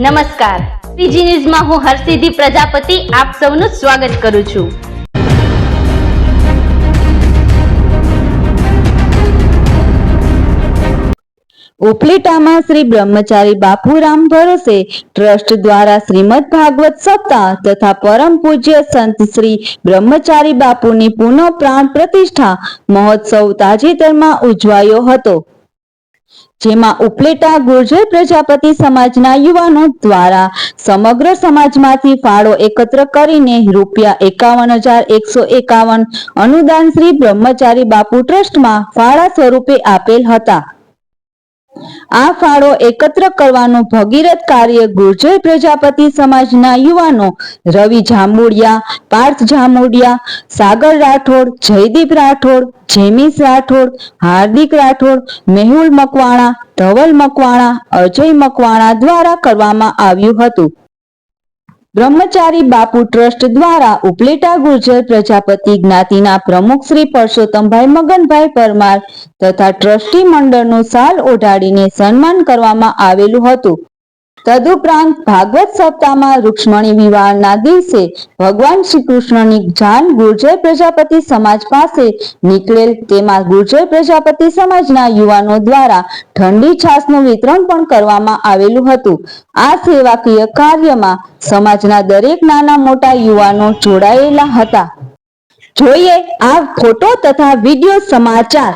નમસ્કાર. પીજી ન્યૂઝમાં હું હરસિદ્ધિ પ્રજાપતિ. આપ સૌનું સ્વાગત કરું છું. ઉપલેટામાં શ્રી બ્રહ્મચારી બાપુરામ ભરોસે ટ્રસ્ટ દ્વારા શ્રીમદ ભાગવત સપ્તાહ તથા પરમ પૂજ્ય સંત શ્રી બ્રહ્મચારી બાપુની પુનઃ પ્રાણ પ્રતિષ્ઠા મહોત્સવ તાજેતરમાં ઉજવાયો હતો. જેમાં ઉપલેટા ગુર્જર પ્રજાપતિ સમાજના યુવાનો દ્વારા સમગ્ર સમાજમાંથી ફાળો એકત્ર કરીને રૂપિયા એકાવન હજાર એકસો એકાવન અનુદાન શ્રી બ્રહ્મચારી બાપુ ટ્રસ્ટમાં ફાળા સ્વરૂપે આપેલ હતા. આ ફાળો એકત્ર કરવાનું ભગીરથ કાર્ય ગુર્જર પ્રજાપતિ સમાજના યુવાનો રવિ જાંબુડિયા, પાર્થ જાંબુડિયા, સાગર રાઠોડ, જયદીપ રાઠોડ, જેમિસ રાઠોડ, હાર્દિક રાઠોડ, મેહુલ મકવાણા, ધવલ મકવાણા, અજય મકવાણા દ્વારા કરવામાં આવ્યું હતું. બ્રહ્મચારી બાપુ ટ્રસ્ટ દ્વારા ઉપલેટા ગુર્જર પ્રજાપતિ જ્ઞાતિના પ્રમુખ શ્રી પરસોત્તમભાઈ મગનભાઈ પરમાર તથા ટ્રસ્ટી મંડળનું સાલ ઓઢાડીને સન્માન કરવામાં આવેલું હતું. તદુપરાંત ભાગવત સપ્તાહમાં રૂક્ષ્મણી વિવાહના દિવસે ભગવાન શ્રી કૃષ્ણની જાન ગુર્જર પ્રજાપતિ સમાજ પાસે નીકળેલ તેમાં ગુર્જર પ્રજાપતિ સમાજના યુવાનો દ્વારા ઠંડી છાસનું વિતરણ પણ કરવામાં આવેલું હતું. આ સેવાકીય કાર્યમાં સમાજના દરેક નાના મોટા યુવાનો જોડાયેલા હતા. જોઈએ આ ફોટો તથા વીડિયો સમાચાર.